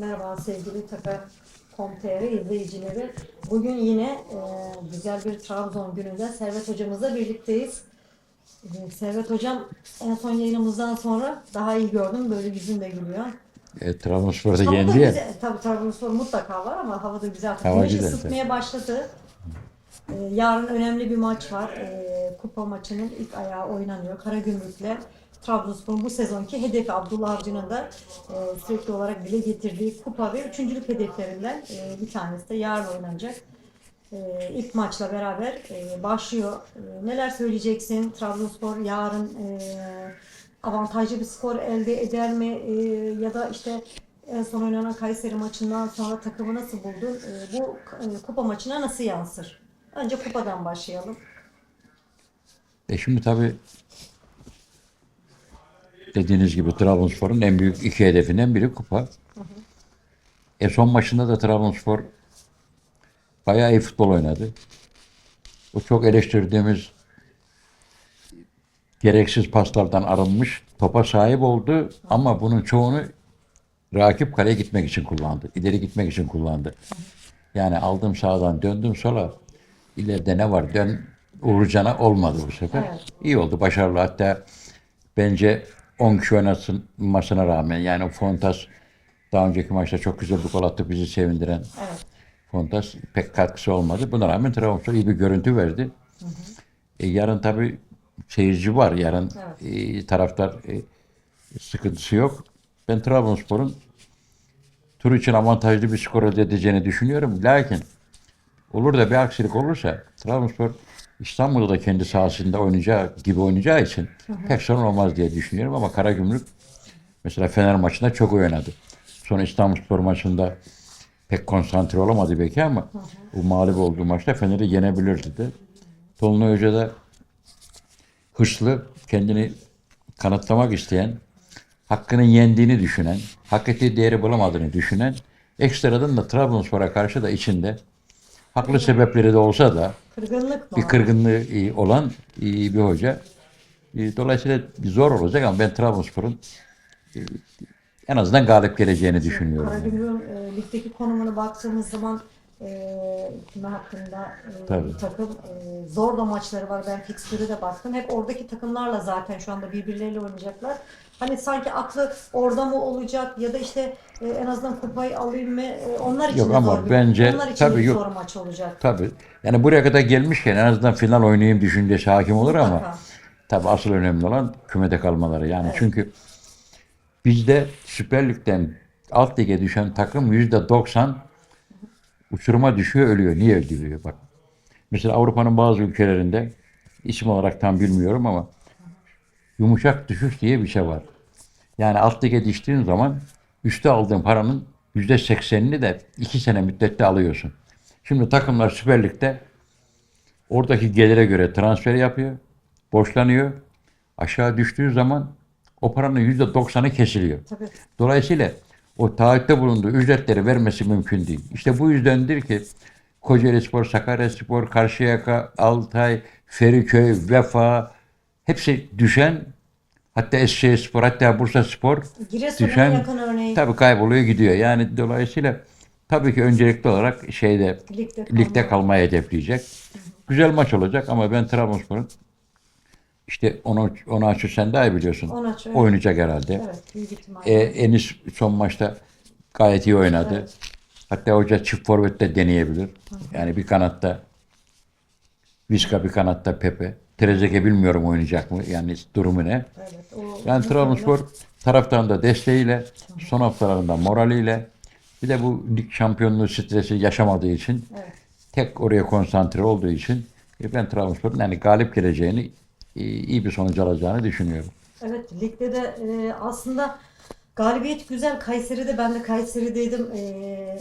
Merhaba sevgili Taka.com.tr izleyicileri. Bugün yine e, güzel bir Trabzon gününde Servet hocamızla birlikteyiz. E, Servet hocam en son yayınımızdan sonra daha iyi gördüm. Böyle yüzün de gülüyor. E, Trabzonspor'da Hava da yendi ya. Tabii Trabzonspor mutlaka var ama hava da güzel. Hava Güneş güzel, ısıtmaya başladı. E, yarın önemli bir maç var. E, kupa maçının ilk ayağı oynanıyor. Karagümrük'le Trabzonspor'un bu sezonki hedefi Abdullah Avcı'nın da e, sürekli olarak dile getirdiği kupa ve üçüncülük hedeflerinden e, bir tanesi de yarın oynanacak. E, ilk maçla beraber e, başlıyor. E, neler söyleyeceksin? Trabzonspor yarın e, avantajlı bir skor elde eder mi? E, ya da işte en son oynanan Kayseri maçından sonra takımı nasıl buldun? E, bu e, kupa maçına nasıl yansır? Önce kupadan başlayalım. E şimdi tabii dediğiniz gibi Trabzonspor'un en büyük iki hedefinden biri kupa. E son maçında da Trabzonspor bayağı iyi futbol oynadı. O çok eleştirdiğimiz gereksiz paslardan arınmış topa sahip oldu ama bunun çoğunu rakip kaleye gitmek için kullandı. İleri gitmek için kullandı. Yani aldım sağdan döndüm sola. İleride ne var dön Uğurcan'a olmadı bu sefer. Evet. İyi oldu başarılı hatta bence 10 kişi oynasın maçına rağmen yani Fontas daha önceki maçta çok güzel bir gol attı bizi sevindiren Evet. Fontas pek katkısı olmadı. Buna rağmen Trabzonspor iyi bir görüntü verdi. E, yarın tabii seyirci var. Yarın e, taraftar e, sıkıntısı yok. Ben Trabzonspor'un tur için avantajlı bir skor elde edeceğini düşünüyorum. Lakin olur da bir aksilik olursa Trabzonspor İstanbul'da da kendi sahasında oynayacağı gibi oynayacağı için pek sorun olmaz diye düşünüyorum ama Karagümrük mesela Fener maçında çok oynadı. Sonra İstanbulspor maçında pek konsantre olamadı belki ama bu mağlup olduğu maçta Fener'i yenebilirdi de. Tolunay Hoca da hırslı, kendini kanıtlamak isteyen, hakkının yendiğini düşünen, hak ettiği değeri bulamadığını düşünen, ekstradan da Trabzonspor'a karşı da içinde haklı sebepleri de olsa da Kırgınlık mı? bir kırgınlığı e, olan e, bir hoca. E, Dolayısıyla zor olacak ama ben Trabzonspor'un e, en azından galip geleceğini düşünüyorum. Karagümrük'ün e, ligdeki konumunu baktığımız zaman e, küme hakkında e, Tabii. bir takım e, zor da maçları var. Ben fikstürü de baktım. Hep oradaki takımlarla zaten şu anda birbirleriyle oynayacaklar. Hani sanki aklı orada mı olacak ya da işte e, en azından kupayı alayım mı? E, onlar için Yok de ama zor bir, bence- onlar için tabii de yok. zor maç olacak. Tabii. Yani buraya kadar gelmişken en azından final oynayayım düşüncesi hakim olur ama Mutlaka. tabii asıl önemli olan kümede kalmaları. Yani çünkü bizde Süper Lig'den alt lige düşen takım yüzde 90 uçuruma düşüyor, ölüyor. Niye ölüyor? Bak. Mesela Avrupa'nın bazı ülkelerinde isim olarak tam bilmiyorum ama yumuşak düşüş diye bir şey var. Yani alt lige düştüğün zaman üste aldığın paranın yüzde seksenini de iki sene müddette alıyorsun. Şimdi takımlar Süper Lig'de oradaki gelire göre transfer yapıyor, borçlanıyor. Aşağı düştüğü zaman o paranın yüzde doksanı kesiliyor. Tabii. Dolayısıyla o taahhütte bulunduğu ücretleri vermesi mümkün değil. İşte bu yüzdendir ki Kocaeli Spor, Sakarya Spor, Karşıyaka, Altay, Feriköy, Vefa hepsi düşen hatta Eskişehir Spor, hatta Bursa Spor Giresun'a düşen yakın örneği. tabii kayboluyor gidiyor. Yani dolayısıyla tabii ki öncelikli olarak şeyde Ligde ligde kalma. kalmayı hedefleyecek. Güzel maç olacak ama ben Trabzonspor'un işte onu onu açı sen daha iyi biliyorsun. Evet. Oynayacak herhalde. Evet, büyük ihtimalle. E, Enis son maçta gayet iyi oynadı. Hatta hoca çift forvet de deneyebilir. Yani bir kanatta Vizca bir kanatta Pepe. Trezeguet bilmiyorum oynayacak mı? Yani durumu ne? evet, o, Yani Trabzonspor taraftarın da desteğiyle, son haftalarında moraliyle bir de bu lig şampiyonluğu stresi yaşamadığı için Evet. tek oraya konsantre olduğu için e, ben Trabzonspor'un yani galip geleceğini e, iyi bir sonuç alacağını düşünüyorum. Evet ligde de e, aslında galibiyet güzel. Kayseri'de ben de Kayseri'deydim. E,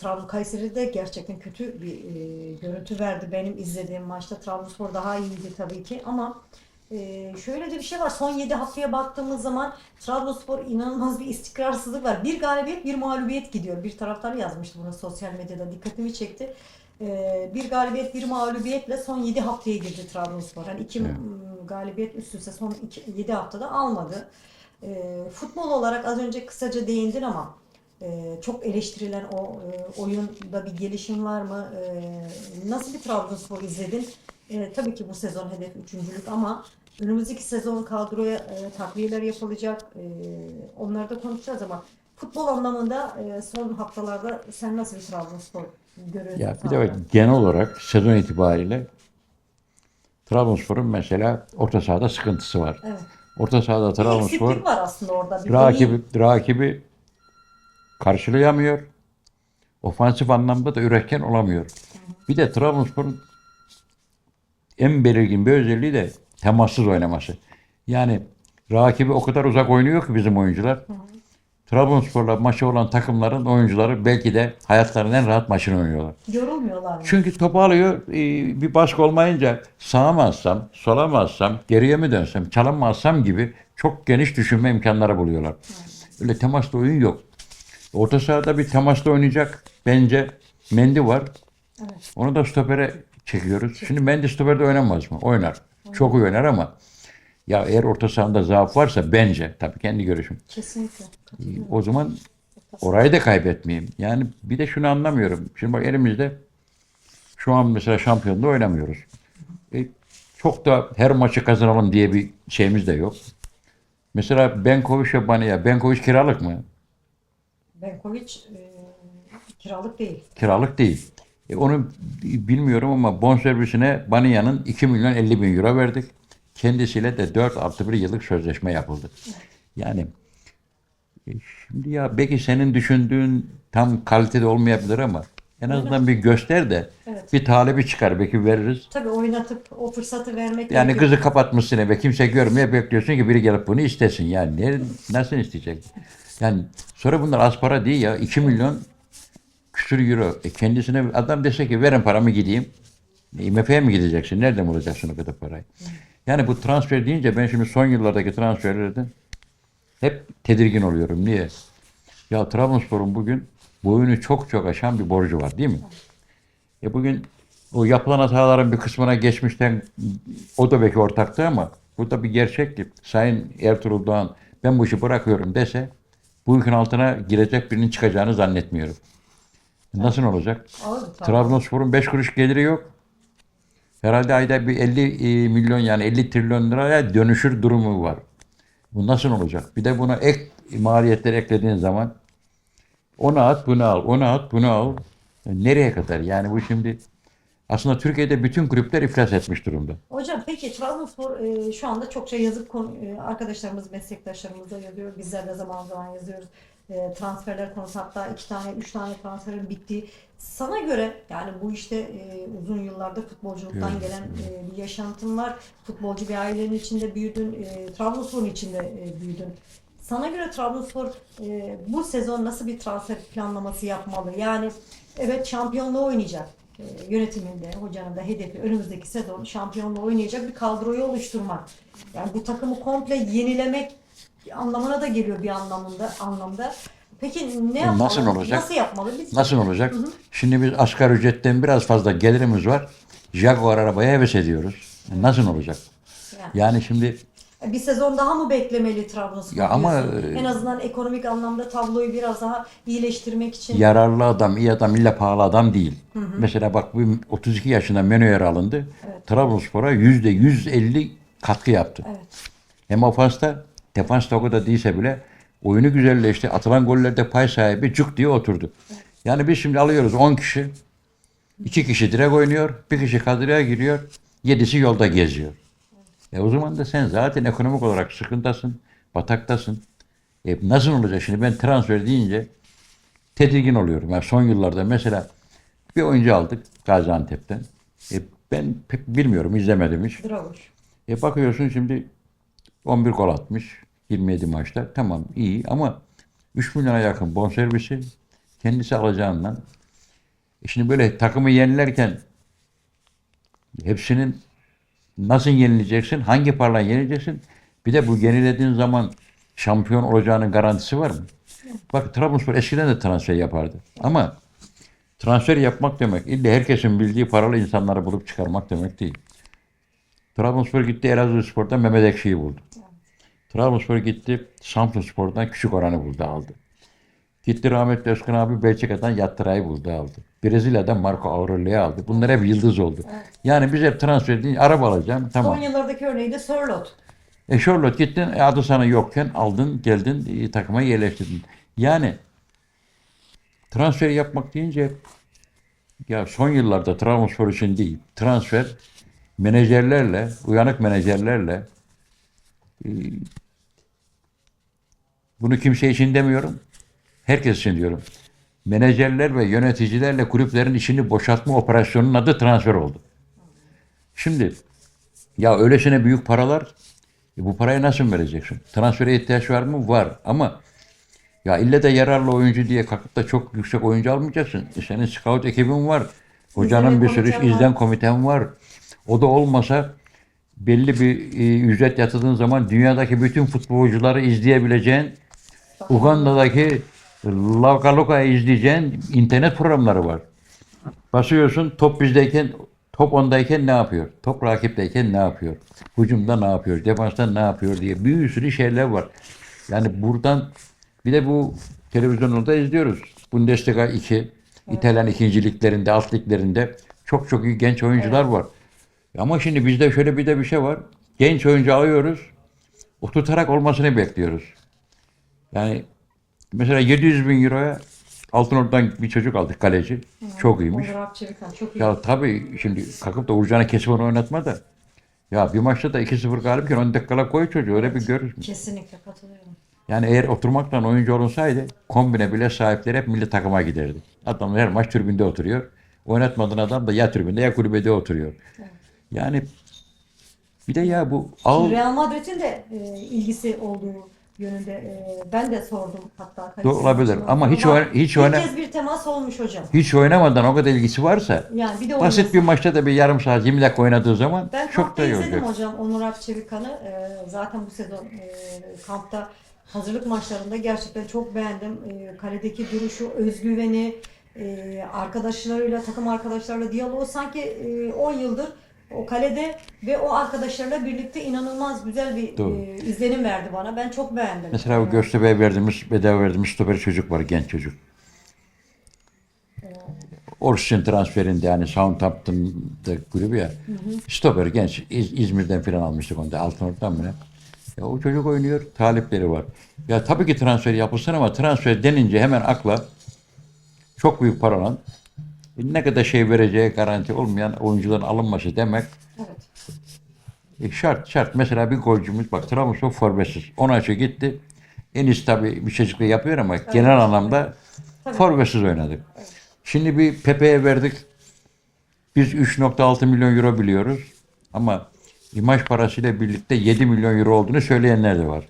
Trabzon Kayseri'de gerçekten kötü bir e, görüntü verdi benim izlediğim maçta. Trabzonspor daha iyiydi tabii ki ama e, şöyle de bir şey var. Son 7 haftaya baktığımız zaman Trabzonspor inanılmaz bir istikrarsızlık var. Bir galibiyet, bir mağlubiyet gidiyor. Bir taraftar yazmıştı bunu sosyal medyada dikkatimi çekti. E, bir galibiyet, bir mağlubiyetle son 7 haftaya girdi Trabzonspor. Hani iki Evet. galibiyet üst üste son 7 haftada almadı. E, futbol olarak az önce kısaca değindin ama e, çok eleştirilen o e, oyunda bir gelişim var mı? E, nasıl bir Trabzonspor izledin? E, tabii ki bu sezon hedef üçüncülük ama önümüzdeki sezon kadroya e, takviyeler yapılacak. E, onları da konuşacağız ama futbol anlamında e, son haftalarda sen nasıl bir Trabzonspor görüyorsun? Ya bir de bak, genel olarak sezon itibariyle Trabzonspor'un mesela orta sahada sıkıntısı var. Evet. Orta sahada Trabzonspor var aslında orada. Bir rakibi, rakibi karşılayamıyor. Ofansif anlamda da üretken olamıyor. Bir de Trabzonspor'un en belirgin bir özelliği de temassız oynaması. Yani rakibi o kadar uzak oynuyor ki bizim oyuncular. Trabzonspor'la maçı olan takımların oyuncuları belki de hayatlarının en rahat maçını oynuyorlar. Yorulmuyorlar mı? Çünkü topu alıyor e, bir baskı olmayınca sağa mı atsam, sola mı atsam, geriye mi dönsem, çalım mı atsam gibi çok geniş düşünme imkanları buluyorlar. Öyle temaslı oyun yok. Orta sahada bir temaslı oynayacak bence Mendi var. Evet. Onu da stopere çekiyoruz. Şimdi Mendy stoperde oynamaz mı? Oynar. Çok iyi oynar ama ya eğer orta sahanda zaaf varsa bence tabii kendi görüşüm. Kesinlikle. O zaman orayı da kaybetmeyeyim. Yani bir de şunu anlamıyorum. Şimdi bak elimizde şu an mesela şampiyonda oynamıyoruz. E, çok da her maçı kazanalım diye bir şeyimiz de yok. Mesela Benkovic ve Bania. Benkovic kiralık mı? Benkovic e, kiralık değil. Kiralık değil. E, onu bilmiyorum ama bonservisine Bania'nın 2 milyon 50 bin euro verdik. Kendisiyle de 4 artı 1 yıllık sözleşme yapıldı. Yani e, şimdi ya belki senin düşündüğün tam kalitede olmayabilir ama en azından bir göster de Evet. bir talebi çıkar belki veririz. Tabii oynatıp o fırsatı vermek Yani gerekiyor. kızı kapatmışsın eve kimse görmüyor bekliyorsun ki biri gelip bunu istesin. Yani ne, nasıl isteyecek? Yani sonra bunlar az para değil ya 2 milyon küsür euro. E kendisine adam dese ki verin paramı gideyim. E, IMF'ye mi gideceksin? Nereden bulacaksın o kadar parayı? Yani bu transfer deyince ben şimdi son yıllardaki transferlerde hep tedirgin oluyorum. Niye? Ya Trabzonspor'un bugün boyunu çok çok aşan bir borcu var değil mi? E bugün o yapılan hataların bir kısmına geçmişten o da belki ortaktı ama burada bir gerçek ki Sayın Ertuğrul Doğan ben bu işi bırakıyorum dese bu yükün altına girecek birinin çıkacağını zannetmiyorum. Nasıl olacak? Trabzonspor'un 5 kuruş geliri yok. Herhalde ayda bir 50 e, milyon yani 50 trilyon liraya dönüşür durumu var. Bu nasıl olacak? Bir de buna ek maliyetler eklediğin zaman onu at bunu al, onu at bunu al. E, Nereye kadar? Yani bu şimdi aslında Türkiye'de bütün kulüpler iflas etmiş durumda. Hocam peki Trabzonspor e, şu anda çokça yazıp konu- e, arkadaşlarımız, meslektaşlarımız da yazıyor. Bizler de zaman zaman yazıyoruz. E, transferler konusu hatta iki tane, üç tane transferin bittiği. Sana göre yani bu işte e, uzun yıllardır futbolculuktan Evet. gelen e, bir yaşantın var. Futbolcu bir ailenin içinde büyüdün. E, Trabzonspor'un içinde e, büyüdün. Sana göre Trabzonspor e, bu sezon nasıl bir transfer planlaması yapmalı? Yani evet şampiyonluğu oynayacak. E, yönetiminde, hocanın da hedefi önümüzdeki sezon şampiyonluğu oynayacak bir kadroyu oluşturmak. Yani bu takımı komple yenilemek anlamına da geliyor bir anlamında anlamda. Peki ne yapmalı? Nasıl olacak? Nasıl yapmalı? Biz Nasıl olacak? Şimdi biz asgari ücretten biraz fazla gelirimiz var. Jaguar arabaya heves ediyoruz. E, Nasıl olacak? Yani. Yani şimdi bir sezon daha mı beklemeli Trabzonspor? Ya ama, diyorsun? e, en azından ekonomik anlamda tabloyu biraz daha iyileştirmek için. yararlı adam, iyi adam, illa pahalı adam değil. Mesela bak bu 32 yaşında Menüyer alındı. Trabzonspor'a yüzde 150 katkı yaptı. Evet. Hem ofansta, defansta o kadar değilse bile oyunu güzelleşti. Atılan gollerde pay sahibi cuk diye oturdu. Yani biz şimdi alıyoruz 10 kişi. 2 kişi direkt oynuyor. Bir kişi kadroya giriyor. 7'si yolda geziyor. E o zaman da sen zaten ekonomik olarak sıkıntasın. Bataktasın. E nasıl olacak şimdi ben transfer deyince tedirgin oluyorum. Yani son yıllarda mesela bir oyuncu aldık Gaziantep'ten. E ben pek bilmiyorum izlemedim hiç. Dravuş. E bakıyorsun şimdi 11 gol atmış 27 maçta. Tamam iyi ama 3 milyona yakın bonservisi kendisi alacağından. E şimdi böyle takımı yenilerken hepsinin nasıl yenileceksin? Hangi parla yeneceksin? Bir de bu yenilediğin zaman şampiyon olacağının garantisi var mı? Bak Trabzonspor eskiden de transfer yapardı. Ama transfer yapmak demek illa herkesin bildiği paralı insanları bulup çıkarmak demek değil. Trabzonspor gitti Elazığspor'dan Mehmet Ekşi'yi buldu. Trabzonspor gitti Samsunspor'dan Küçük Oran'ı buldu aldı. Gitti rahmetli Özkan abi Belçika'dan Yattıray'ı buldu aldı. Brezilya'dan Marco Aurelio'yu aldı. Bunlar hep yıldız oldu. Yani biz hep transfer edince araba alacağım. Tamam. Son yıllardaki örneği de Sörloth. E Charlotte gittin e, adı sana yokken aldın geldin e, takıma yerleştirdin. Yani transfer yapmak deyince ya son yıllarda Trabzonspor için değil transfer menajerlerle uyanık menajerlerle e, bunu kimse için demiyorum. Herkes için diyorum. Menajerler ve yöneticilerle kulüplerin işini boşaltma operasyonunun adı transfer oldu. Şimdi ya öylesine büyük paralar e bu parayı nasıl vereceksin? Transfere ihtiyaç var mı? Var. Ama ya ille de yararlı oyuncu diye kalkıp da çok yüksek oyuncu almayacaksın. E senin scout ekibin var. Hocanın bir sürü izlen komiten var. O da olmasa belli bir e, ücret yatırdığın zaman dünyadaki bütün futbolcuları izleyebileceğin Uganda'daki Laka Loka'yı izleyeceğin internet programları var. Basıyorsun top bizdeyken top ondayken ne yapıyor? Top rakipteyken ne yapıyor? Hücumda ne yapıyor? Defansta ne yapıyor diye bir sürü şeyler var. Yani buradan bir de bu televizyonda izliyoruz. Bundesliga 2, İtalyan ikinciliklerinde, alt liglerinde çok çok iyi genç oyuncular var. Ama şimdi bizde şöyle bir de bir şey var. Genç oyuncu alıyoruz. Oturtarak olmasını bekliyoruz. Yani mesela 700 bin euroya Altınordu'dan bir çocuk aldık kaleci. Çok iyiymiş. Onur çok iyi. Ya tabii şimdi kalkıp da Uğurcan'a kesip onu oynatma da. Ya bir maçta da 2-0 galipken 10 dakikala koy çocuğu öyle bir görür. Kesinlikle katılıyorum. Yani eğer oturmaktan oyuncu olunsaydı kombine bile sahipleri hep milli takıma giderdi. Adam her maç tribünde oturuyor. Oynatmadığın adam da ya tribünde ya kulübede oturuyor. Yani bir de ya bu al Real Madrid'in de e, ilgisi olduğu yönünde e, ben de sordum hatta. Kayseri olabilir. maçında. Ama hiç oyna- hiç bir oyna- kez bir temas olmuş hocam. hiç oynamadan o kadar ilgisi varsa Yani bir de basit bir maçta da bir yarım saat 20 dakika oynadığı zaman Ben çok kampta da iyi izledim olacak. hocam Onur Akçevikan'ı. Ee, zaten bu sezon e, kampta hazırlık maçlarında gerçekten çok beğendim. E, kaledeki duruşu, özgüveni, e, arkadaşlarıyla, takım arkadaşlarla diyaloğu sanki e, 10 yıldır o kalede ve o arkadaşlarla birlikte inanılmaz güzel bir Doğru. e, izlenim verdi bana. Ben çok beğendim. Mesela o Göztepe'ye verdiğimiz, bedava verdiğimiz stoper çocuk var, genç çocuk. Orsun transferinde yani Southampton'da kulübü ya. Stoper genç. İz- İzmir'den falan almıştık onu da. Altınordu'dan mı ne? Ya o çocuk oynuyor. Talipleri var. Ya tabii ki transfer yapılsın ama transfer denince hemen akla çok büyük paralan ne kadar şey vereceği garanti olmayan oyuncuların alınması demek Evet. e, şart şart. Mesela bir golcümüz bak Trabzonspor forvetsiz. 10 açı gitti. En iyisi tabii bir çocukla yapıyor ama genel anlamda Tabii. forvetsiz oynadık. Şimdi bir Pepe'ye verdik. Biz 3.6 milyon euro biliyoruz. Ama imaj parasıyla birlikte 7 milyon euro olduğunu söyleyenler de var.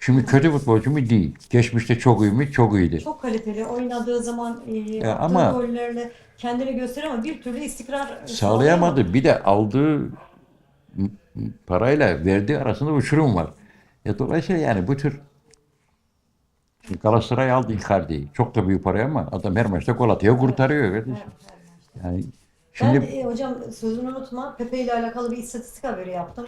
Şimdi kötü futbolcu mu? Değil. Geçmişte çok iyi mi? Çok iyiydi. Çok kaliteli. Oynadığı zaman e, attığı ama- gollerle kendini gösteriyor ama bir türlü istikrar Sağlayamadı. Bir de aldığı m- m- parayla verdiği arasında uçurum var. Ya dolayısıyla yani bu tür Şimdi Galatasaray aldı Icardi'yi. Çok da büyük paraya ama adam her maçta gol atıyor, kurtarıyor kardeşim. Yani şimdi Ben e, hocam sözünü unutma Pepe ile alakalı bir istatistik haberi yaptım.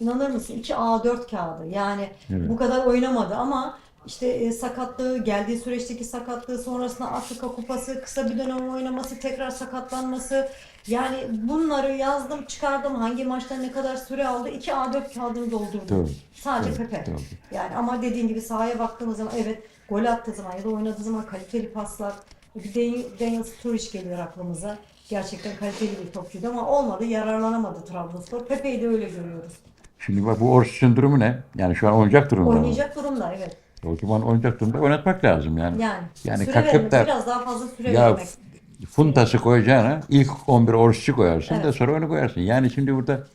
İnanır mısın? 2 A4 kağıdı. Yani Evet. bu kadar oynamadı ama işte e, sakatlığı, geldiği süreçteki sakatlığı, sonrasında Afrika Kupası, kısa bir dönem oynaması, tekrar sakatlanması. Yani bunları yazdım, çıkardım. Hangi maçta ne kadar süre aldı? 2 A4 kağıdını doldurdum. Doğru. Sadece Doğru, Pepe. doğru. Yani ama dediğin gibi sahaya baktığımız zaman evet gol attığı zaman ya da oynadığı zaman kaliteli paslar. Bir Daniel Sturridge geliyor aklımıza. Gerçekten kaliteli bir topçuydu ama olmadı, yararlanamadı Trabzonspor. Pepe'yi de öyle görüyoruz. Şimdi bak bu Orsiç'in durumu ne? Yani şu an oynayacak durumda? Oynayacak durumda evet. O zaman oynayacak durumda oynatmak lazım yani. Yani, Yani süre vermek, da- biraz daha fazla süre Ya vermek. Funtası koyacağına ilk 11 Orsiç'i koyarsın da Evet. sonra onu koyarsın. Yani şimdi burada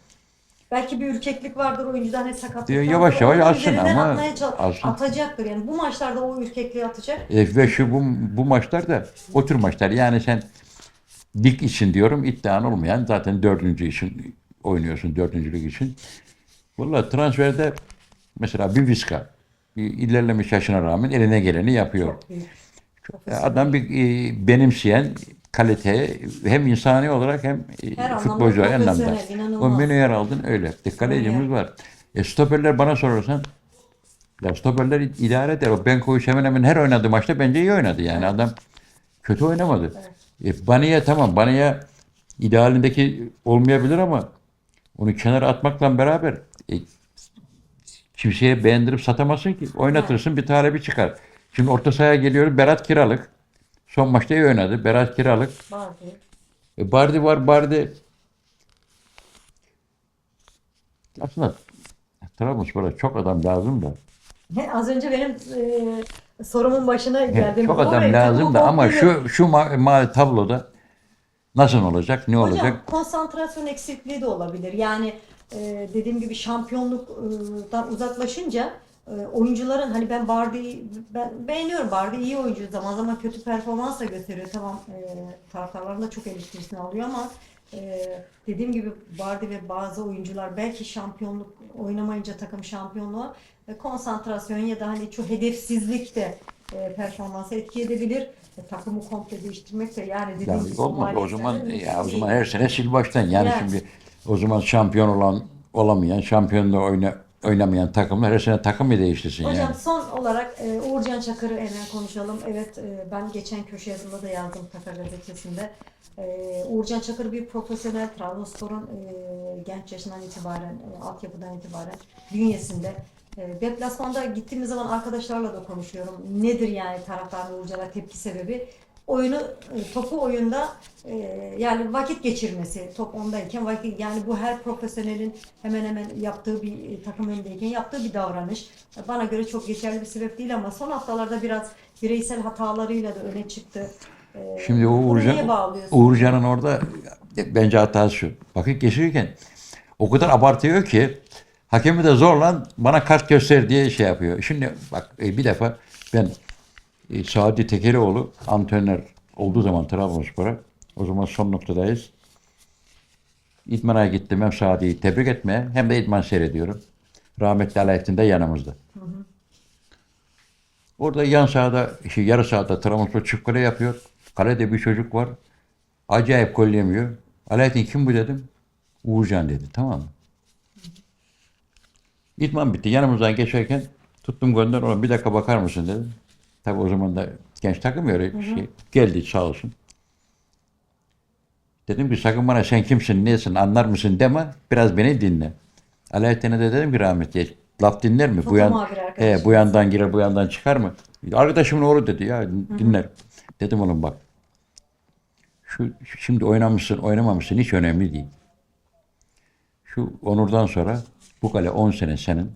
Belki bir ürkeklik vardır oyuncuda hani sakatlık Diyor, vardır. yavaş yavaş alsın ama alsın. Atacaktır yani. Bu maçlarda o ürkekliği atacak. E, ve şu bu, bu maçlar da o tür maçlar. Yani sen lig için diyorum iddian olmayan zaten dördüncü için oynuyorsun dördüncülük için. Valla transferde mesela bir Viska bir ilerlemiş yaşına rağmen eline geleni yapıyor. Çok büyük. E, Adam bir e, benimseyen kalite hem insani olarak hem e, Her anlamda futbolcu anlamda. inanılmaz. O menüyer aldın öyle. E, kalecimiz var. E, stoperler bana sorarsan Ya stoperler idare eder. O Benkoviç hemen hemen her oynadığı maçta bence iyi oynadı. Yani adam kötü oynamadı. E, Baniye tamam. Baniye idealindeki olmayabilir ama onu kenara atmakla beraber e, kimseye beğendirip satamazsın ki. Oynatırsın bir talebi çıkar. Şimdi orta sahaya geliyor Berat Kiralık. Son maçta iyi oynadı. Berat Kiralık. Vardı. E, Bardi var Bardi. Aslında Trabzonspor'a çok adam lazım da. He, Az önce benim e, sorumun başına geldim. çok Oraya adam lazım takımı da ama şu şu ma- ma- tabloda nasıl olacak, ne Hocam olacak? konsantrasyon eksikliği de olabilir. Yani e, dediğim gibi şampiyonluktan uzaklaşınca e, oyuncuların hani ben Bardi'yi ben beğeniyorum Bardi iyi oyuncu zaman zaman kötü performans da gösteriyor. Tamam e, taraftarların da çok eleştirisini alıyor ama e, dediğim gibi Bardi ve bazı oyuncular belki şampiyonluk oynamayınca takım şampiyonluğa e, konsantrasyon ya da hani şu hedefsizlik de e, performansa etki edebilir. E, takımı komple değiştirmek de yani dediğim gibi olmadı. O maliyetler zaman ya o değil. zaman her sene sil baştan. Yani Yani. şimdi o zaman şampiyon olan olamayan, şampiyonda oyna, oynamayan takımlar her sene takım mı değiştirsin Hocam yani? son olarak e, Uğurcan Çakır'ı hemen konuşalım. Evet e, ben geçen köşe yazımda da yazdım Taka gazetesinde. E, Uğurcan Çakır bir profesyonel Trabzonspor'un e, genç yaşından itibaren, e, altyapıdan itibaren bünyesinde. E, deplasmanda gittiğimiz zaman arkadaşlarla da konuşuyorum. Nedir yani taraftarın Uğurcan'a tepki sebebi? Oyunu, topu oyunda e, yani vakit geçirmesi, top ondayken vakit yani bu her profesyonelin hemen hemen yaptığı bir e, takım önündeyken yaptığı bir davranış. Bana göre çok geçerli bir sebep değil ama son haftalarda biraz bireysel hatalarıyla da öne çıktı. E, Şimdi o Uğurcan? Uğurcan'ın orada bence hatası şu. Vakit geçirirken o kadar abartıyor ki hakemi de zorla bana kart göster diye şey yapıyor. Şimdi bak bir defa ben e, Sadi Tekerioğlu antrenör olduğu zaman Trabzonspor'a o zaman son noktadayız. İdman'a gittim hem Sadi'yi tebrik etmeye hem de idman seyrediyorum. Rahmetli Alaaddin de yanımızda. Orada yan sahada, şey, yarı sahada Trabzonspor çift kale yapıyor. Kalede bir çocuk var. Acayip gol yemiyor. Alaaddin kim bu dedim. Uğurcan dedi. Tamam mı? İdman bitti. Yanımızdan geçerken tuttum gönder ona bir dakika bakar mısın dedim. Tabii o zaman da genç takım ya öyle bir şey. Geldi sağ olsun. Dedim ki sakın bana sen kimsin, nesin, anlar mısın deme. Biraz beni dinle. Alaaddin'e de dedim ki rahmetli laf dinler mi? Bu yan, he, bu yandan girer, bu yandan çıkar mı? Arkadaşımın oğlu dedi ya dinler. Dedim oğlum bak. Şu şimdi oynamışsın, oynamamışsın hiç önemli değil. Şu Onur'dan sonra bu kale 10 sene senin.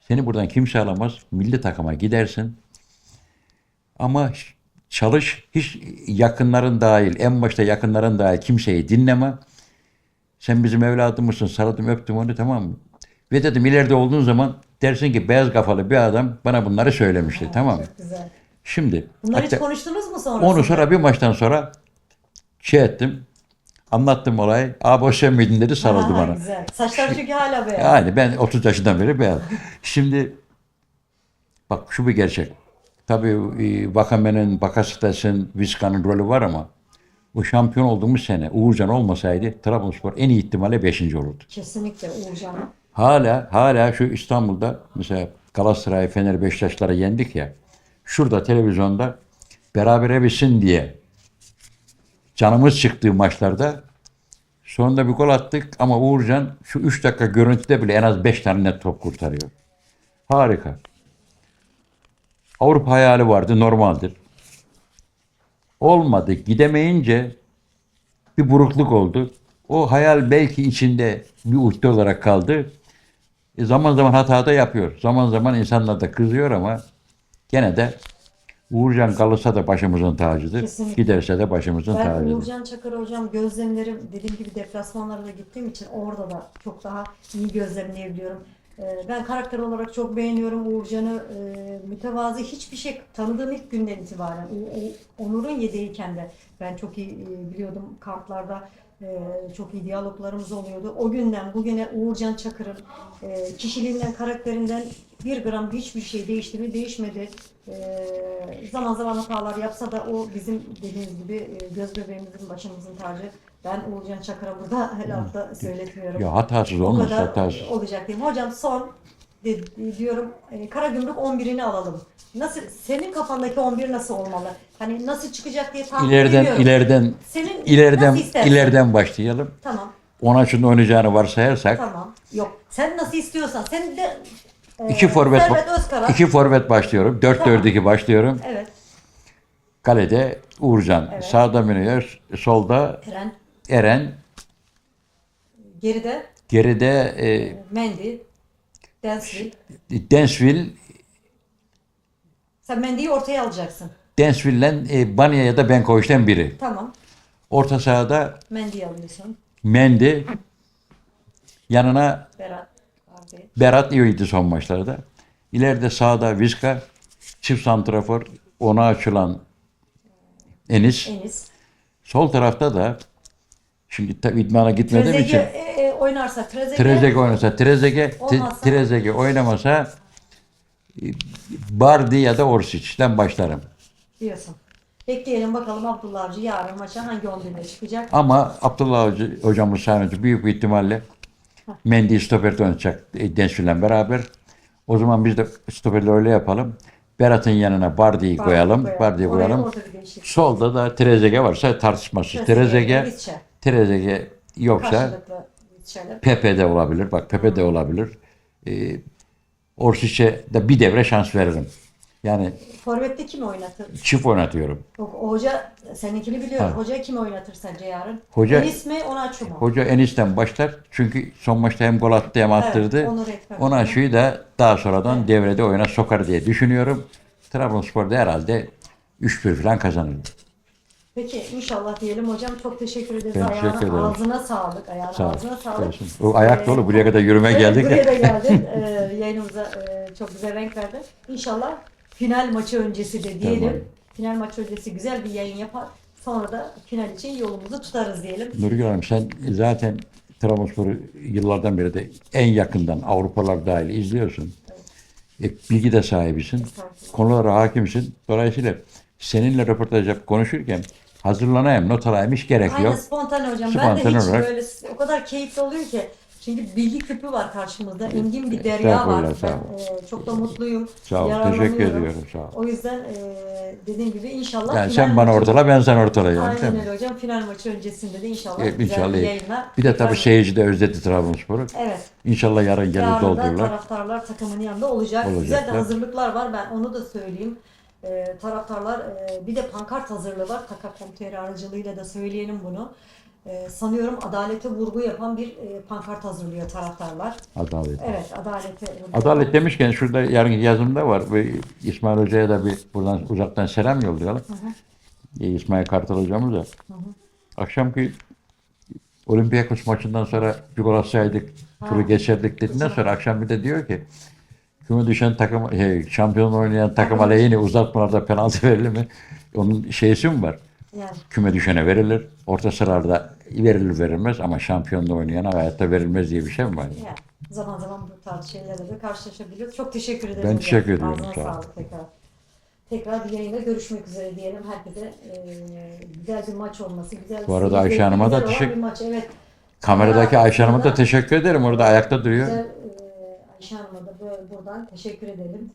Seni buradan kimse alamaz. Milli takıma gidersin. Ama çalış hiç yakınların dahil, en başta yakınların dahil kimseyi dinleme. Sen bizim evladımızsın, sarıldım öptüm onu tamam mı? Ve dedim ileride olduğun zaman dersin ki beyaz kafalı bir adam bana bunları söylemişti tamam mı? Çok güzel. Şimdi Bunları hiç hatta konuştunuz mu sonrasında? onu sonra bir maçtan sonra şey ettim. Anlattım olayı. Abi o sen miydin dedi sarıldı Ha, bana. Güzel. Saçlar çünkü hala beyaz. Yani ben 30 yaşından beri beyaz. Şimdi bak şu bir gerçek. Tabii e, Vakame'nin, Bakasetas'ın, Vizca'nın rolü var ama bu şampiyon olduğumuz sene Uğurcan olmasaydı Trabzonspor en iyi ihtimalle 5. olurdu. Kesinlikle Uğurcan. Hala hala şu İstanbul'da mesela Galatasaray, Fener, Beşiktaşlara yendik ya. Şurada televizyonda berabere bitsin diye canımız çıktığı maçlarda sonunda bir gol attık ama Uğurcan şu 3 dakika görüntüde bile en az 5 tane net top kurtarıyor. Harika. Avrupa hayali vardı normaldir. Olmadı. Gidemeyince bir burukluk oldu. O hayal belki içinde bir ukde olarak kaldı. E, zaman zaman hata da yapıyor. Zaman zaman insanlar da kızıyor ama gene de Uğurcan kalırsa da başımızın tacıdır. Kesinlikle. Giderse de başımızın Ben tacıdır. Uğurcan Çakır hocam gözlemlerim dediğim gibi deplasmanlara da gittiğim için orada da çok daha iyi gözlemleyebiliyorum. Ee, Ben karakter olarak çok beğeniyorum Uğurcan'ı. Ee, Mütevazi hiçbir şey tanıdığım ilk günden itibaren. Onur'un yedeğiyken de ben çok iyi e, biliyordum kamplarda e, çok iyi diyaloglarımız oluyordu. O günden bugüne Uğurcan Çakır'ın e, kişiliğinden, karakterinden bir gram hiçbir şey değişti mi? Değişmedi. Zaman zaman hatalar yapsa da o bizim dediğiniz gibi göz bebeğimizin başımızın tacı. Ben Uğurcan Çakır'a burada her hafta söyletmiyorum. Ya hatasız Bu olmaz kadar hatasız. olacak diyeyim. Hocam son de- diyorum e, Karagümrük 11'ini alalım. Nasıl senin kafandaki 11 nasıl olmalı? Hani nasıl çıkacak diye tahmin İleriden ediyorum. ileriden Senin ileriden nasıl ileriden başlayalım. Tamam. Ona şunu oynayacağını varsayarsak Tamam. Yok. Sen nasıl istiyorsan. Sen de e, iki forvet Servet Özkaran. iki forvet başlıyorum. 4-4-2 başlıyorum. Evet. Kalede Uğurcan, sağda Münir, solda Eren. Eren, Geride geride e, Mendy. Densville. Densville, Sen Mendy'yi ortaya alacaksın. Densville'den e, Banya ya da Benkoviç'ten biri. Tamam. Orta sahada Mendy'yi alıyorsun. Mendy, yanına Berat. Abi. Berat iyiydi son maçlarda. İleride sağda Vizca, çift santrafor, ona açılan Enis. Enis. Sol tarafta da şimdi tabii idmana gitmediğim Trezeguet için e, e, oynarsa Trezeguet. Trezeguet oynasa Trezeguet, Olmazsa- Trezeguet oynamasa e, Bardi ya da Orsic'den başlarım. diyorsun. Bekleyelim bakalım Abdullah Avcı yarın maça hangi 11'de çıkacak? Ama Abdullah Hoca, hocamız sahneci büyük bir ihtimalle Mendy stoperde oynayacak e, beraber. O zaman biz de stoperde öyle yapalım. Berat'ın yanına Bardi'yi koyalım. Bardi'yi Oraya koyalım. orada bir değişiklik. Solda da Trezeguet varsa tartışmasız. Trezeguet, Vizca. Trezeguet yoksa Karşılıklı. Pepe de olabilir. Bak Pepe de olabilir. Ee, Orsic'e de bir devre şans veririm. Yani Forvet'te kimi oynatır? çift oynatıyorum. O hoca seninkini biliyorum. Ha. Hoca kimi oynatır sence yarın? Hoca- Enis mi Onaçu mu? Hoca Enis'ten başlar. Çünkü son maçta hem gol attı hem attırdı. Onur Ekber. Ona şuyu da daha sonradan devrede oyuna sokar diye düşünüyorum. Trabzonspor'da herhalde 3-1 falan kazanır. Peki inşallah diyelim hocam. Çok teşekkür ederiz. Ben Ayağına, teşekkür ederim. Ağzına sağlık. Ayağına Sağ ol. ağzına sağlık. Olsun. O ayak dolu. Buraya kadar yürüme Evet, geldik. Buraya da geldin. Ee, yayınımıza e, çok güzel renk verdin. İnşallah final maçı öncesi de diyelim. Tamam. Final maçı öncesi güzel bir yayın yapar. Sonra da final için yolumuzu tutarız diyelim. Nurgül Hanım sen zaten Trabzonspor'u yıllardan beri de en yakından Avrupalar dahil izliyorsun. E, bilgi de sahibisin. Konulara hakimsin. Dolayısıyla seninle röportaj yapıp konuşurken hazırlanayım, not alayım hiç gerek Aynen yok. spontane hocam. ben Spontane de hiç olarak. böyle o kadar keyifli oluyor ki. Çünkü bilgi küpü var karşımızda. Engin bir derya var. Estağfurullah, sağ Ben, e, çok da mutluyum. Sağ ol, yararlanıyorum. teşekkür ediyorum, sağ ol. O yüzden e, dediğim gibi inşallah Yani final sen bana maçı- ortala, ben sana ortalayacağım. Aynen Tamam. öyle hocam. Final maçı öncesinde de inşallah E, güzel inşallah bir iyi. yayınla. Bir de tabii seyirci de özledi Trabzonspor'u. Evet. İnşallah yarın gelir Yarın da doldururlar. taraftarlar takımın yanında olacak. Güzel de Olacaklar. hazırlıklar var. Ben onu da söyleyeyim. Ee, taraftarlar e, bir de pankart hazırlığı var. Taka.com.tr aracılığıyla da söyleyelim bunu. Ee, sanıyorum adalete vurgu yapan bir e, pankart hazırlıyor taraftarlar. Adalet. Evet, adalete Adalet demişken şurada yarınki yazımda var. Ve İsmail Hoca'ya da bir buradan uzaktan selam yollayalım. E, İsmail Kartal hocamız da. Akşamki Olympiakos maçından sonra bir gol atsaydık, turu geçerdik dediğinden sonra akşam bir de diyor ki küme düşen takım, şey, şampiyon oynayan takım aleyhine uzatmalarda penaltı verilir mi? Onun şeysi mi var? Yani Küme düşene verilir. Orta sıralarda verilir verilmez ama şampiyonda oynayana hayatta verilmez diye bir şey mi var? Yani zaman zaman bu tarz şeylerle de karşılaşabiliyoruz. Çok teşekkür ederim. Ben hocam. teşekkür ediyorum, Ağzına sağ sağlık tekrar. Tekrar bir yayında görüşmek üzere diyelim. Herkese e, güzel bir maç olması, güzel Bu arada Ayşe Hanım'a da teşekkür-. Evet. Kameradaki Kamera Ayşe Hanım'a da teşekkür ederim. Orada ayakta duruyor. Güzel, e, Hanım'a da buradan teşekkür edelim.